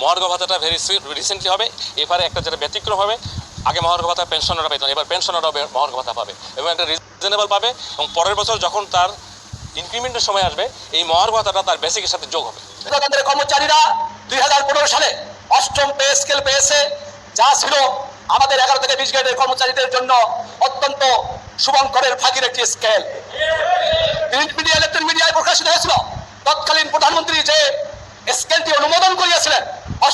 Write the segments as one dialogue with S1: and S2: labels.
S1: মহার্ঘ ভাতাটা very recently হবে। এবারে একটা যেটা ব্যতিক্রম হবে, আগে মহার্ঘ ভাতা পেনশনাররা পেত এবার পেনশনাররাও বে- মহার্ঘ ভাতা পাবে এবং একটা রিজনেবল পাবে এবং পরের বছর যখন তার ইনক্রিমেন্টের সময় আসবে, এই মহার্ঘ ভাতাটা তার বেসিকের সাথে যোগ হবে।
S2: কেন্দ্রের কর্মচারীরা দুই হাজার পনেরো সালে অষ্টম পে স্কেল পেয়েছে যা ছিল আমাদের এগারো থেকে বিশ গ্রেডের কর্মচারীদের জন্য অত্যন্ত শুভঙ্করের ফাঁকির একটি স্কেল প্রিন্ট মিডিয়া ইলেকট্রনিক মিডিয়ায় প্রকাশিত হয়েছিল। তৎকালীন প্রধানমন্ত্রী যে স্কেলটি অনুমোদন করিয়েছিলেন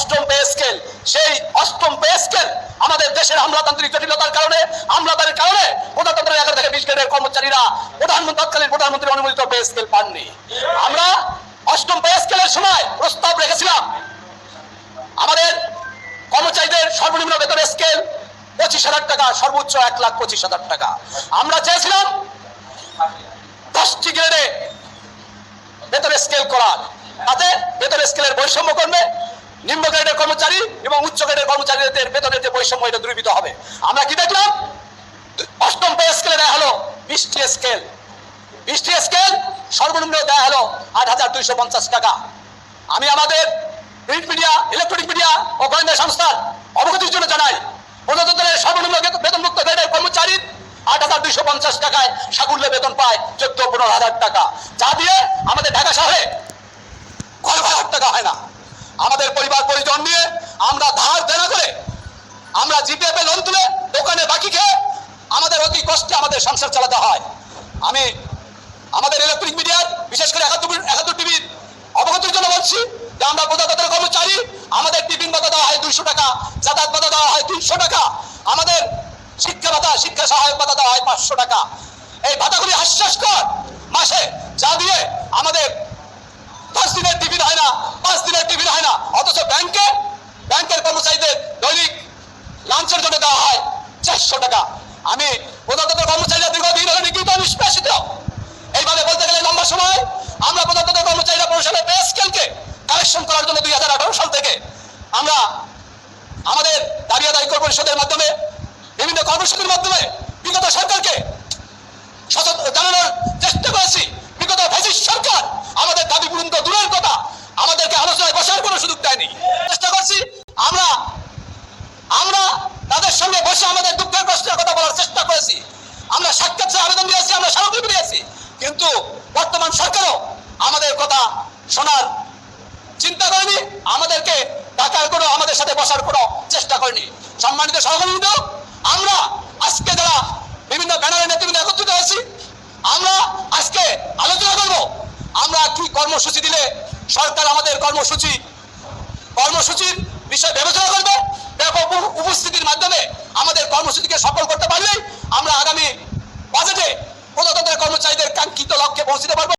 S2: অষ্টম পে স্কেল সেই অষ্টম পে স্কেল আমাদের দেশের আমলাতান্ত্রিক জটিলতার কারণে আমলাতার কারণে প্রজাতন্ত্রের এগারো থেকে বিশ গ্রেডের কর্মচারীরা প্রধানমন্ত্রী তৎকালীন প্রধানমন্ত্রী অনুমোদিত পে স্কেল পাননি। আমরা অষ্টম পে স্কেলের সময় প্রস্তাব রেখেছিলাম, আমাদের কর্মচারীদের সর্বনিম্ন বেতন স্কেল পঁচিশ হাজার টাকা, সর্বোচ্চ এক লাখ পঁচিশ হাজার টাকা। আমরা চেয়েছিলাম দশটি গ্রেডে বেতন স্কেল করার, তাতে বেতন স্কেলের বৈষম্য করবে নিম্ন গ্রেডের কর্মচারী এবং উচ্চ গ্রেডের কর্মচারীদের বেতনের যে বৈষম্য, এটা দূরীভূত হবে। আমরা কি দেখলাম? অষ্টম পে স্কেলে দেওয়া হলো বিশটি স্কেল। বিশটি স্কেল সর্বনিম্ন দেওয়া হলো আট হাজার দুইশো পঞ্চাশ টাকা। আমি আমাদের প্রিন্ট মিডিয়া ইলেকট্রনিক মিডিয়া ও গোয়েন্দা সংস্থার অবগতির জন্য জানাই, প্রজাতন্ত্রের সর্বনিম্ন বেতনমুক্ত গ্রেডের কর্মচারী আট হাজার দুইশো পঞ্চাশ টাকায় সাকুল্যে বেতন পায় চোদ্দ পনেরো হাজার টাকা। যা দিয়ে আমাদের ঢাকা শহরে কয় হাজার টাকা হয় না। আমাদের পরিবার নিয়ে আমরা ধার দেনা করে আমরা জিপিএফ লোন তুলে দোকানে বাকি খেয়ে আমাদের অতি কষ্টে আমাদের সংসার চালাতে হয়। আমি আমাদের ইলেকট্রিক মিডিয়ার বিশেষ করে একাত্তর একাত্তর টিভির অবগতির জন্য বলছি যে আমরা প্রজাতন্ত্রের কর্মচারী, আমাদের টিফিন ভাতা দেওয়া হয় দুইশো টাকা, যাতায়াত ভাতা দেওয়া হয় তিনশো টাকা, আমাদের শিক্ষা ভাতা, শিক্ষা সহায়ক ভাতা দেওয়া হয় পাঁচশো টাকা। এই ভাতাগুলি হাস্যাস্কর মাসে যা দিয়ে আমাদের দশ দিনের টিফিন হয় না, পাঁচ দিনের টিফিন হয় না অথচ ব্যাংকে ব্যাংকের কর্মচারীদের দৈনিক লাঞ্চের জন্য দেওয়া হয়। চারশো টাকা। আমি প্রজাতন্ত্র কর্মচারীরা দীর্ঘদিন হলে নিগৃহীত নিষ্পেষিত এইভাবে বলতে গেলে লম্বা সময় আমরা প্রজাতন্ত্র কর্মচারীরা পৌরসভার পে স্কেলকে কালেকশন করার জন্য দুই হাজার আঠারো সাল থেকে আমরা আমাদের দাবি আদায় পরিষদের মাধ্যমে, বিভিন্ন কর্মসূচির মাধ্যমে বিগত সরকারকে জানানোর চেষ্টা করেছি। বিগত ফ্যাসিস্ট সরকার আমাদের দাবি পূরণ তো দূরের কথা। আমাদেরকে আলোচনায় বসার কোনো সুযোগ দেয়নি চেষ্টা করছি আমরা আমরা তাদের সঙ্গে বসে আমাদের দুঃখের কষ্টের কথা বলার চেষ্টা করেছি আমরা সাক্ষাৎ চেয়ে আবেদন দিয়েছি আমরা স্মারকলিপি দিয়েছি কিন্তু বর্তমান সরকারও আমাদের কথা শোনার চিন্তা করেনি, আমাদেরকে ডাকার কোনো আমাদের সাথে বসার কোনো চেষ্টা করেনি। সম্মানিত সহকর্মীবৃন্দ, আমরা আজকে যারা বিভিন্ন ব্যানারের নেতৃবৃন্দ একত্রিত হয়েছি, আমরা আজকে আলোচনা করব, আমরা কি কর্মসূচি দিলে সরকার আমাদের কর্মসূচি, কর্মসূচির বিষয় বিবেচনা করবে, ব্যাপক উপস্থিতির মাধ্যমে আমাদের কর্মসূচিকে সফল করতে পারলেই আমরা আগামী বাজেটে প্রজাতন্ত্রের কর্মচারীদের কাঙ্ক্ষিত লক্ষ্যে পৌঁছতে পারব।